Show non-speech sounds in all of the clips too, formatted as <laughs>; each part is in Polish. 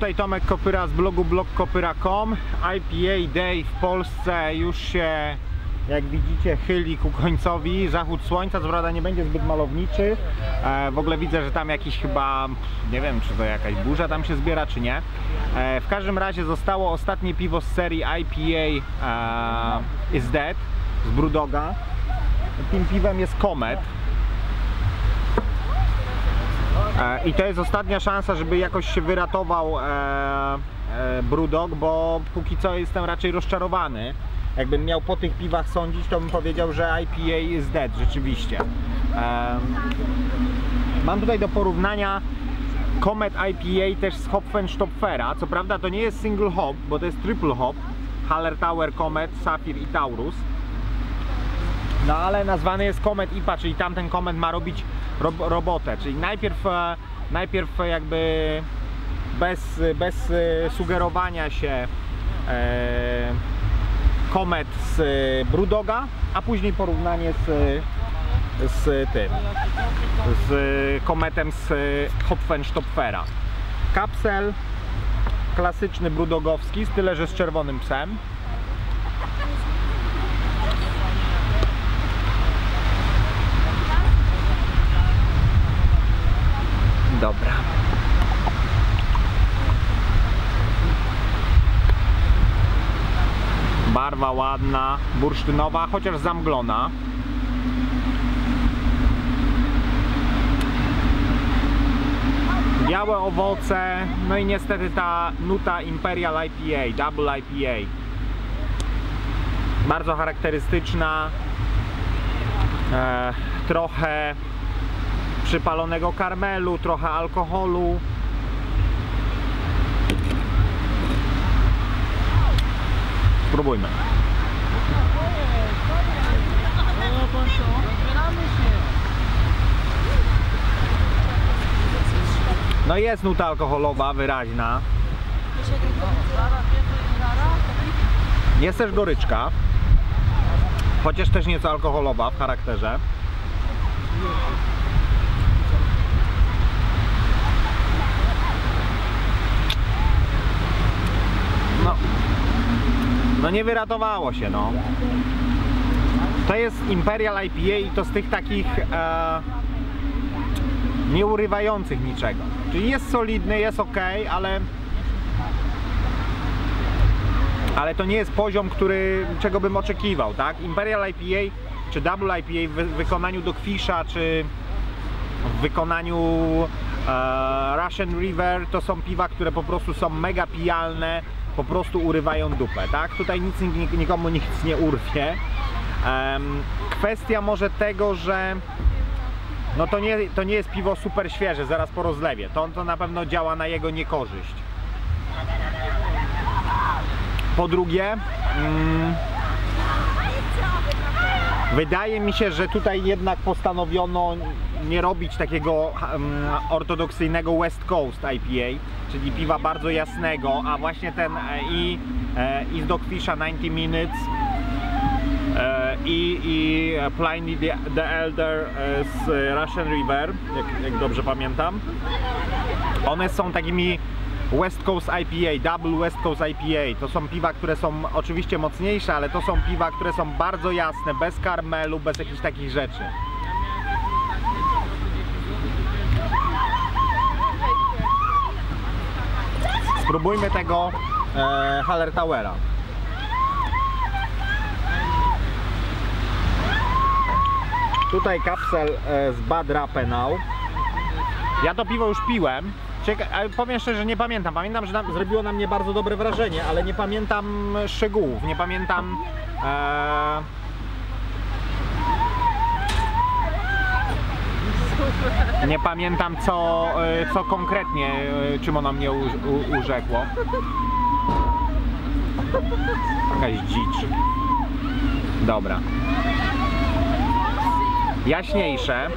tutaj Tomek Kopyra z blogu blogkopyra.com IPA Day w Polsce już się jak widzicie chyli ku końcowi. Zachód słońca, co prawda nie będzie zbyt malowniczy. E, w ogóle widzę, że tam jakiś chyba nie wiem czy to jakaś burza tam się zbiera czy nie. E, w każdym razie zostało ostatnie piwo z serii IPA e, is Dead z Brudoga tym piwem jest Comet E, I to jest ostatnia szansa, żeby jakoś się wyratował e, e, Brudok, bo póki co jestem raczej rozczarowany. Jakbym miał po tych piwach sądzić, to bym powiedział, że IPA jest dead, rzeczywiście. E, mam tutaj do porównania Comet IPA też z Hopfenstopfera. Co prawda to nie jest single hop, bo to jest triple hop. Haller Tower, Comet, Sapphire i Taurus. No ale nazwany jest Comet IPA, czyli tamten Comet ma robić rob robotę, czyli najpierw, e, najpierw jakby bez, bez e, sugerowania się e, Comet z Brudoga, a później porównanie z, z tym, z Cometem z Hopfenstopfera. Kapsel klasyczny brudogowski, z tyle że z czerwonym psem. Dobra. Barwa ładna, bursztynowa, chociaż zamglona. Białe owoce, no i niestety ta nuta Imperial IPA, Double IPA. Bardzo charakterystyczna. E, trochę przypalonego karmelu, trochę alkoholu. Spróbujmy. No jest nuta alkoholowa, wyraźna. Jest też goryczka. Chociaż też nieco alkoholowa w charakterze. No nie wyratowało się, no. To jest Imperial IPA i to z tych takich e, nieurywających niczego. Czyli jest solidny, jest ok, ale ale to nie jest poziom, który, czego bym oczekiwał, tak? Imperial IPA czy Double IPA w wykonaniu Dogfisha, czy w wykonaniu e, Russian River to są piwa, które po prostu są mega pijalne, po prostu urywają dupę, tak? Tutaj nic nikomu nic nie urwie. Um, kwestia może tego, że no to nie, to nie jest piwo super świeże, zaraz po rozlewie. To, to na pewno działa na jego niekorzyść. Po drugie, mm, wydaje mi się, że tutaj jednak postanowiono nie robić takiego um, ortodoksyjnego West Coast IPA, czyli piwa bardzo jasnego, a właśnie ten e, i, e, i z Dogfisha 90 Minutes e, i, i Pliny the, the Elder z Russian River, jak, jak dobrze pamiętam. One są takimi West Coast IPA, Double West Coast IPA. To są piwa, które są oczywiście mocniejsze, ale to są piwa, które są bardzo jasne, bez karmelu, bez jakichś takich rzeczy. Spróbujmy tego e, Haller Towera. Tutaj kapsel e, z Bad Rappenau. Ja to piwo już piłem. Cieka powiem szczerze, nie pamiętam. Pamiętam, że zrobiło na mnie bardzo dobre wrażenie, ale nie pamiętam szczegółów. Nie pamiętam. E... Nie pamiętam co, e, co konkretnie, e, czym ono mnie u, urzekło. Jakaś dzicz. Dobra. Jaśniejsze.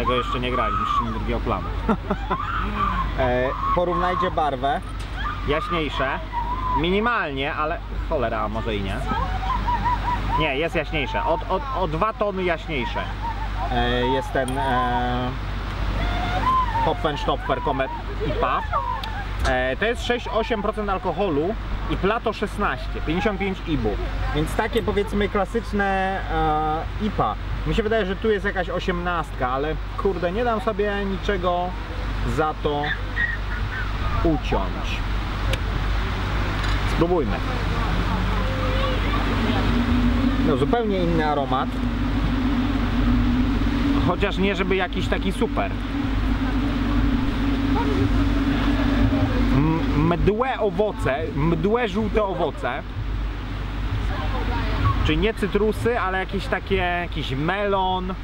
Tego jeszcze nie graliśmy, jeszcze nie drugiego planu. <laughs> e, porównajcie barwę. Jaśniejsze. Minimalnie, ale cholera, może i nie. Nie, jest jaśniejsze. O, o, o dwa tony jaśniejsze. E, jest ten e, Hopfenstopfer Comet IPA. E, to jest 6-8% alkoholu i Plato 16, 55 IBU. Więc takie powiedzmy klasyczne e, IPA. Mi się wydaje, że tu jest jakaś 18, ale kurde, nie dam sobie niczego za to uciąć. Spróbujmy. No zupełnie inny aromat. Chociaż nie żeby jakiś taki super. Mdłe owoce, mdłe żółte owoce. Czyli nie cytrusy, ale jakieś takie, jakiś melon.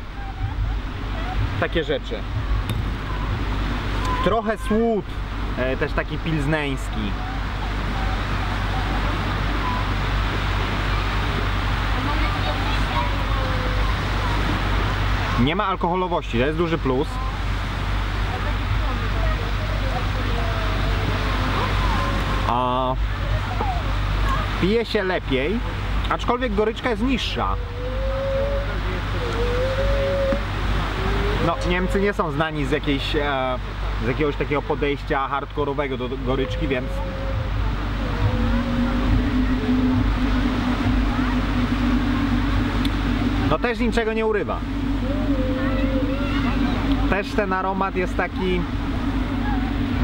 Takie rzeczy. Trochę słód, e, też taki pilzneński. Nie ma alkoholowości, to jest duży plus. A pije się lepiej, aczkolwiek goryczka jest niższa. No, Niemcy nie są znani z, jakiejś, e, z jakiegoś takiego podejścia hardkorowego do goryczki, więc no też niczego nie urywa. Też ten aromat jest taki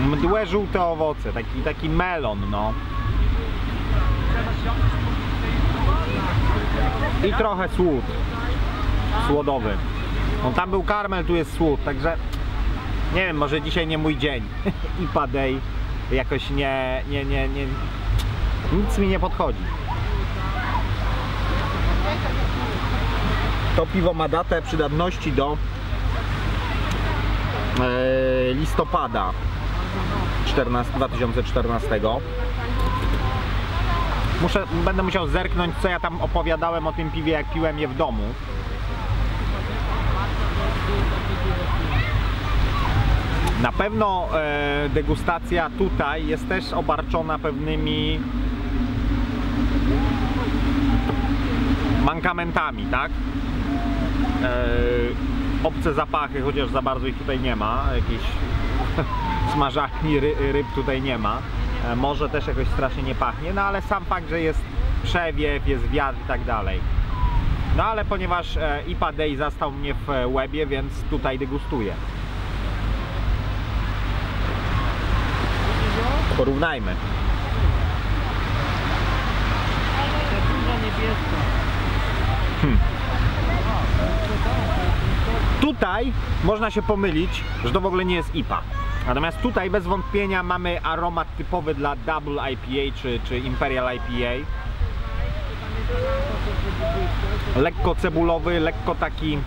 mdłe żółte owoce, taki, taki melon, no. I trochę słód. Słodowy. No tam był karmel, tu jest słód, także nie wiem, może dzisiaj nie mój dzień. <laughs> I padej jakoś nie, nie, nie, nie, nic mi nie podchodzi. To piwo ma datę przydatności do e, listopada 14, 2014. Muszę, będę musiał zerknąć, co ja tam opowiadałem o tym piwie, jak piłem je w domu. Na pewno e, degustacja tutaj jest też obarczona pewnymi mankamentami, tak? E, obce zapachy, chociaż za bardzo ich tutaj nie ma, jakichś <laughs> smażarni ry, ryb tutaj nie ma. E, Morze też jakoś strasznie nie pachnie, no ale sam fakt, że jest przewiew, jest wiatr i tak dalej. No ale ponieważ e, IPA Day zastał mnie w e, łebie, więc tutaj degustuję. Porównajmy. Tutaj można się pomylić, że to w ogóle nie jest IPA. Natomiast tutaj bez wątpienia mamy aromat typowy dla Double IPA czy, czy Imperial IPA. Lekko cebulowy, lekko taki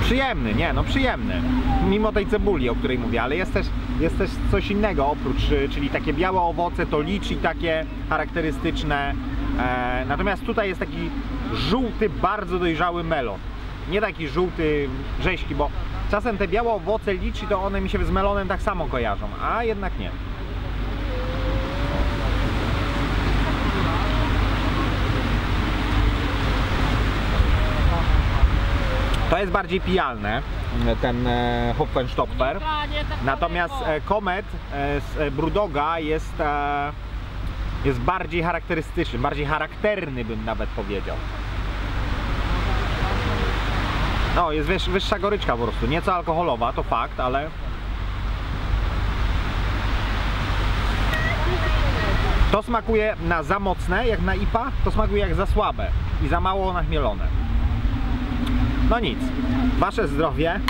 przyjemny, nie no przyjemny. Mimo tej cebuli, o której mówię, ale jest też, jest też coś innego oprócz, czyli takie białe owoce, to liczy takie charakterystyczne. E, natomiast tutaj jest taki żółty, bardzo dojrzały melon. Nie taki żółty, rzeźki, bo czasem te białe owoce liczy, to one mi się z melonem tak samo kojarzą, a jednak nie. To jest bardziej pijalne, ten e, Hopfenstopfer. Natomiast e, Comet e, z Brudoga jest, jest bardziej charakterystyczny, bardziej charakterny bym nawet powiedział. No, jest wyż, wyższa goryczka po prostu, nieco alkoholowa, to fakt, ale... To smakuje na za mocne, jak na IPA, to smakuje jak za słabe i za mało nachmielone. No nic, wasze zdrowie.